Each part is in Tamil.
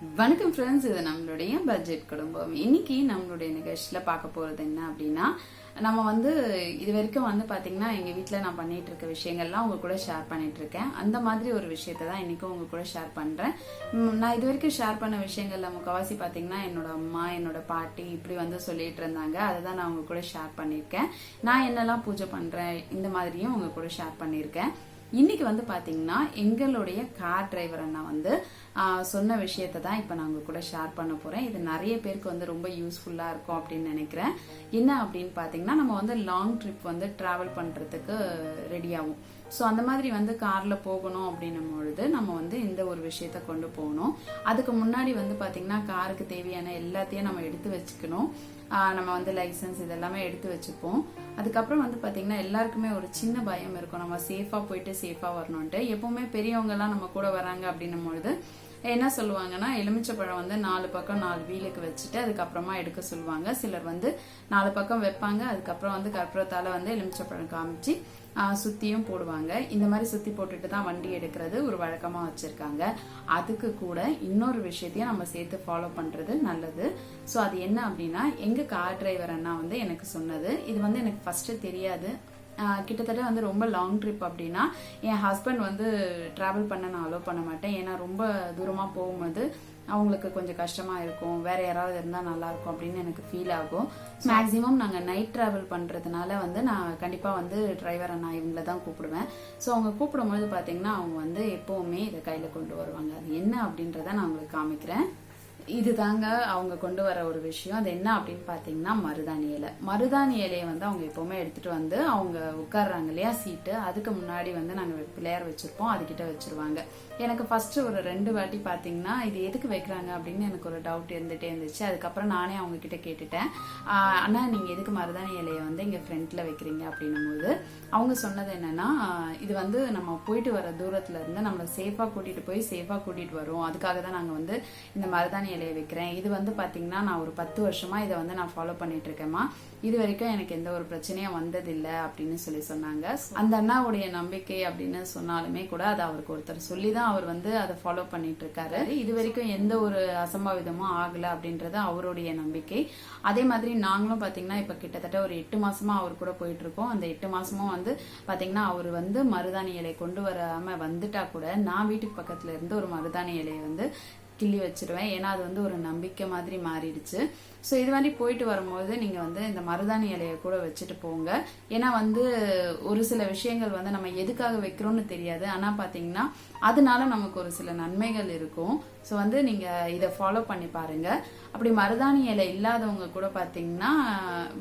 வணக்கம் ஃப்ரெண்ட்ஸ் இது நம்மளுடைய பட்ஜெட் குடும்பம். இன்னைக்கு நம்மளுடைய நிகழ்ச்சியில் பார்க்க போகிறது என்ன அப்படின்னா நம்ம வந்து இது வரைக்கும் வந்து பார்த்தீங்கன்னா எங்கள் வீட்டில் நான் பண்ணிட்டு இருக்க விஷயங்கள்லாம் உங்க கூட ஷேர் பண்ணிட்டு இருக்கேன். அந்த மாதிரி ஒரு விஷயத்த தான் இன்றைக்கும் உங்க கூட ஷேர் பண்ணுறேன் நான் இது வரைக்கும் ஷேர் பண்ண விஷயங்கள்ல முக்கவாசி பார்த்தீங்கன்னா என்னோட அம்மா என்னோட பாட்டி இப்படி வந்து சொல்லிட்டு இருந்தாங்க. அதை தான் நான் உங்க கூட ஷேர் பண்ணியிருக்கேன். நான் என்னெல்லாம் பூஜை பண்ணுறேன் இந்த மாதிரியும் உங்க கூட ஷேர் பண்ணியிருக்கேன். இன்னைக்கு வந்து பாத்தீங்கன்னா எங்களுடைய கார் டிரைவர் அண்ணா வந்து சொன்ன விஷயத்தை தான் இப்போ நான் உங்க கூட ஷேர் பண்ண போகிறேன் இது நிறைய பேருக்கு வந்து ரொம்ப யூஸ்ஃபுல்லாக இருக்கும் அப்படின்னு நினைக்கிறேன். என்ன அப்படின்னு பார்த்தீங்கன்னா நம்ம வந்து லாங் ட்ரிப் வந்து ட்ராவல் பண்ணுறதுக்கு ரெடி ஆகும். ஸோ அந்த மாதிரி வந்து காரில் போகணும் அப்படின்னும் பொழுது நம்ம வந்து இந்த ஒரு விஷயத்த கொண்டு போகணும். அதுக்கு முன்னாடி வந்து பார்த்தீங்கன்னா காருக்கு தேவையான எல்லாத்தையும் நம்ம எடுத்து வச்சுக்கணும். நம்ம வந்து லைசன்ஸ் இதெல்லாமே எடுத்து வச்சுப்போம். அதுக்கப்புறம் வந்து பார்த்தீங்கன்னா எல்லாருக்குமே ஒரு சின்ன பயம் இருக்கும். நம்ம சேஃபாக போயிட்டு சேஃபாக வரணுன்ட்டு எப்பவுமே பெரியவங்கெல்லாம் நம்ம கூட வராங்க அப்படின்னும் பொழுது என்ன சொல்லுவாங்கன்னா எலுமிச்சப்பழம் வந்து நாலு பக்கம் நாலு வீலுக்கு வச்சுட்டு அதுக்கப்புறமா எடுக்க சொல்லுவாங்க. சிலர் வந்து நாலு பக்கம் வைப்பாங்க. அதுக்கப்புறம் வந்து கற்பூரத்தால வந்து எலுமிச்சப்பழம் காமிச்சு சுத்தியும் போடுவாங்க. இந்த மாதிரி சுத்தி போட்டுட்டு தான் வண்டி எடுக்கிறது ஒரு வழக்கமா வச்சிருக்காங்க. அதுக்கு கூட இன்னொரு விஷயத்தையும் நம்ம சேர்த்து ஃபாலோ பண்றது நல்லது. ஸோ அது என்ன அப்படின்னா எங்க கார் டிரைவர் அண்ணா வந்து எனக்கு சொன்னது. இது வந்து எனக்கு ஃபர்ஸ்ட் தெரியாது. கிட்டத்தட்ட வந்து ரொம்ப லாங் ட்ரிப் அப்படின்னா என் ஹஸ்பண்ட் வந்து ட்ராவல் பண்ண நான் அலோவ் பண்ண மாட்டேன். ஏன்னா ரொம்ப தூரமாக போகும்போது அவங்களுக்கு கொஞ்சம் கஷ்டமா இருக்கும். வேற யாராவது இருந்தா நல்லா இருக்கும் அப்படின்னு எனக்கு ஃபீல் ஆகும். மேக்ஸிமம் நாங்க நைட் டிராவல் பண்றதுனால வந்து நான் கண்டிப்பா வந்து டிரைவரை நான் இவங்கள தான் கூப்பிடுவேன். ஸோ அவங்க கூப்பிடும்போது பாத்தீங்கன்னா அவங்க வந்து எப்பவுமே இதை கையில கொண்டு வருவாங்க. அது என்ன அப்படின்றத நான் உங்களுக்கு காமிக்கிறேன். இது தாங்க அவங்க கொண்டு வர ஒரு விஷயம். அது என்ன அப்படின்னு பாத்தீங்கன்னா மருதாணி இலை. மருதாணி இலையை வந்து அவங்க எப்பவுமே எடுத்துட்டு வந்து அவங்க உட்கார்றாங்க இல்லையா சீட்டு. அதுக்கு முன்னாடி வந்து நாங்க பிள்ளையார் வச்சிருப்போம். அதுகிட்ட வச்சிருவாங்க. எனக்கு ஃபர்ஸ்ட் ஒரு ரெண்டு வாட்டி பாத்தீங்கன்னா இது எதுக்கு வைக்கிறாங்க அப்படின்னு எனக்கு ஒரு டவுட் இருந்துட்டே இருந்துச்சு. அதுக்கப்புறம் நானே அவங்க கிட்ட கேட்டுட்டேன். ஆனால் நீங்கள் நீங்க எதுக்கு மருதாணி இலையை வந்து இங்க ஃப்ரண்ட்ல வைக்கிறீங்க? அப்படின்னும் போது அவங்க சொன்னது என்னன்னா இது வந்து நம்ம போயிட்டு வர தூரத்துல இருந்து நம்மளை சேஃபா கூட்டிட்டு போய் சேஃபா கூட்டிட்டு வரோம். அதுக்காக தான் நாங்க வந்து இந்த மருதாணி இலையை வைக்கிறேன். இது வந்து பாத்தீங்கன்னா நான் ஒரு பத்து வருஷமா இதை வந்து நான் ஃபாலோ பண்ணிட்டு இருக்கேம்மா இது வரைக்கும் எனக்கு எந்த ஒரு பிரச்சனையும் வந்ததில்லை அப்படின்னு சொல்லி சொன்னாங்க. அந்த அண்ணாவுடைய நம்பிக்கை அப்படின்னு சொன்னாலுமே கூட அது அவருக்கு ஒருத்தர் சொல்லி தான் அவர் வந்து அதை ஃபாலோ பண்ணிட்டு இருக்காரு இது வரைக்கும் எந்த ஒரு அசம்பாவிதமும் ஆகல அப்படின்றது அவருடைய நம்பிக்கை. அதே மாதிரி நாங்களும் பார்த்தீங்கன்னா இப்ப கிட்டத்தட்ட ஒரு எட்டு மாசமா அவர் கூட போயிட்டு இருக்கோம் அந்த எட்டு மாசமும் வந்து பாத்தீங்கன்னா அவர் வந்து மருதாணி இலை கொண்டு வராம வந்துட்டா கூட நான் வீட்டுக்கு பக்கத்துல இருந்து ஒரு மருதாணி இலையை வந்து கிள்ளி வச்சிருவேன். ஏன்னா அது வந்து ஒரு நம்பிக்கை மாதிரி மாறிடுச்சு. ஸோ இது மாதிரி போயிட்டு வரும்போது நீங்க வந்து இந்த மருதாணி இலையை கூட வச்சுட்டு போங்க. ஏன்னா வந்து ஒரு சில விஷயங்கள் வந்து நம்ம எதுக்காக வைக்கிறோம்னு தெரியாது. ஆனா பாத்தீங்கன்னா அதனால நமக்கு ஒரு சில நன்மைகள் இருக்கும். ஸோ வந்து நீங்க இதை ஃபாலோ பண்ணி பாருங்க. அப்படி மருதாணி இலை இல்லாதவங்க கூட பாத்தீங்கன்னா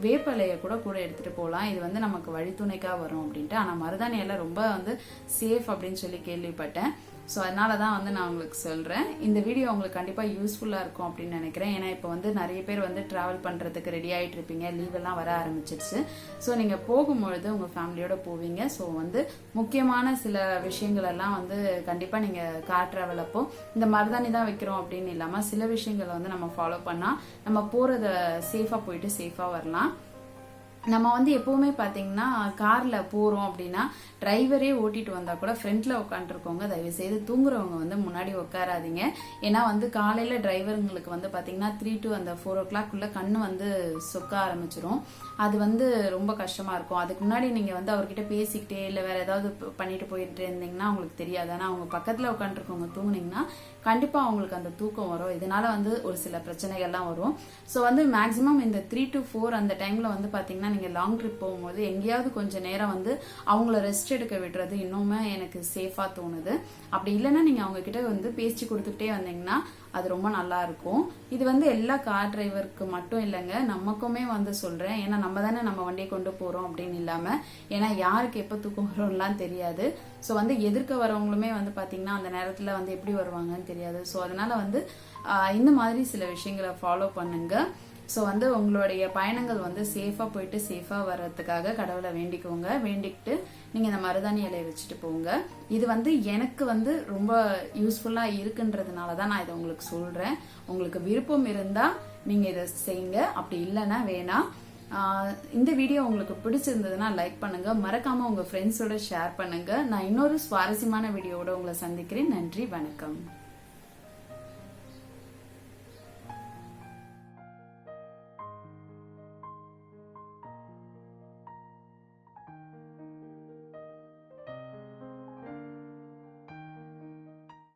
வேப்ப இலையை கூட கூட எடுத்துட்டு போகலாம் இது வந்து நமக்கு வழித்துணைக்காக வரும் அப்படின்ட்டு. ஆனா மருதாணி இலை ரொம்ப வந்து சேஃப் அப்படின்னு சொல்லி கேள்விப்பட்டேன். ஸோ அதனால தான் வந்து நான் உங்களுக்கு சொல்கிறேன் இந்த வீடியோ உங்களுக்கு கண்டிப்பாக யூஸ்ஃபுல்லாக இருக்கும் அப்படின்னு நினைக்கிறேன். ஏன்னா இப்போ வந்து நிறைய பேர் வந்து ட்ராவல் பண்ணுறதுக்கு ரெடி ஆகிட்டு இருப்பீங்க. லீவெல்லாம் வர ஆரம்பிச்சிருச்சு. ஸோ நீங்கள் போகும்பொழுது உங்கள் ஃபேமிலியோட போவீங்க. ஸோ வந்து முக்கியமான சில விஷயங்களெல்லாம் வந்து கண்டிப்பாக நீங்கள் கார் ட்ராவல் அப்போ இந்த மருதாணி தான் வைக்கிறோம் அப்படின்னு இல்லாமல் சில விஷயங்களை வந்து நம்ம ஃபாலோ பண்ணால் நம்ம போகிறத சேஃபாக போயிட்டு சேஃபாக வரலாம். நம்ம வந்து எப்பவுமே பாத்தீங்கன்னா கார்ல போறோம் அப்படின்னா டிரைவரே ஓட்டிட்டு வந்தா கூட ஃப்ரண்ட்ல உட்காந்துருக்கவங்க தயவு செய்து தூங்குறவங்க வந்து முன்னாடி உட்காராதீங்க ஏன்னா வந்து காலையில டிரைவருங்களுக்கு வந்து பாத்தீங்கன்னா த்ரீ டு அந்த ஃபோர் ஓ கிளாக் உள்ள கண்ணு வந்து சொக்க ஆரம்பிச்சிரும். அது வந்து ரொம்ப கஷ்டமா இருக்கும். அதுக்கு முன்னாடி நீங்க வந்து அவர்கிட்ட பேசிக்கிட்டே இல்ல வேற ஏதாவது பண்ணிட்டு போயிட்டு இருந்தீங்கன்னா அவங்களுக்கு தெரியாது. ஆனா அவங்க பக்கத்துல உட்காந்துருக்கவங்க தூங்குனீங்கன்னா கண்டிப்பா அவங்களுக்கு அந்த தூக்கம் வரும். இதனால வந்து ஒரு சில பிரச்சனைகள்லாம் வரும். ஸோ வந்து மேக்ஸிமம் இந்த த்ரீ டு ஃபோர் அந்த டைம்ல வந்து பாத்தீங்கன்னா நீங்கள் லாங் ட்ரிப் போகும்போது எங்கேயாவது கொஞ்சம் நேரம் வந்து அவங்கள ரெஸ்ட் எடுக்க விடுறது இன்னுமே எனக்கு சேஃபாக தோணுது. அப்படி இல்லைன்னா நீங்கள் அவங்கக்கிட்ட வந்து பேச்சு கொடுத்துக்கிட்டே வந்தீங்கன்னா அது ரொம்ப நல்லா இருக்கும். இது வந்து எல்லா கார் டிரைவருக்கு மட்டும் இல்லைங்க நமக்குமே வந்து சொல்கிறேன் ஏன்னா நம்ம தானே நம்ம வண்டியை கொண்டு போகிறோம் அப்படின்னு இல்லாமல் ஏன்னா யாருக்கு எப்போ தூக்கம் வரும்லாம் தெரியாது. ஸோ வந்து எதிர்க்க வரவங்களுமே வந்து பார்த்தீங்கன்னா அந்த நேரத்தில் வந்து எப்படி வருவாங்கன்னு தெரியாது. ஸோ அதனால வந்து இந்த மாதிரி சில விஷயங்களை ஃபாலோ பண்ணுங்க. ஸோ வந்து உங்களுடைய பயணங்கள் வந்து சேஃபாக போயிட்டு சேஃபாக வர்றதுக்காக கடவுளை வேண்டிக்கோங்க. வேண்டிக்கிட்டு நீங்கள் இந்த மருதாணி இலையை வச்சுட்டு போங்க. இது வந்து எனக்கு வந்து ரொம்ப யூஸ்ஃபுல்லாக இருக்குன்றதுனால தான் நான் இதை உங்களுக்கு சொல்கிறேன் உங்களுக்கு விருப்பம் இருந்தால் நீங்கள் இதை செய்யுங்க. அப்படி இல்லைன்னா வேணாம். இந்த வீடியோ உங்களுக்கு பிடிச்சிருந்ததுன்னா லைக் பண்ணுங்க. மறக்காம உங்க ஃப்ரெண்ட்ஸோட ஷேர் பண்ணுங்க. நான் இன்னொரு சுவாரஸ்யமான வீடியோவோட உங்களை சந்திக்கிறேன். நன்றி வணக்கம்.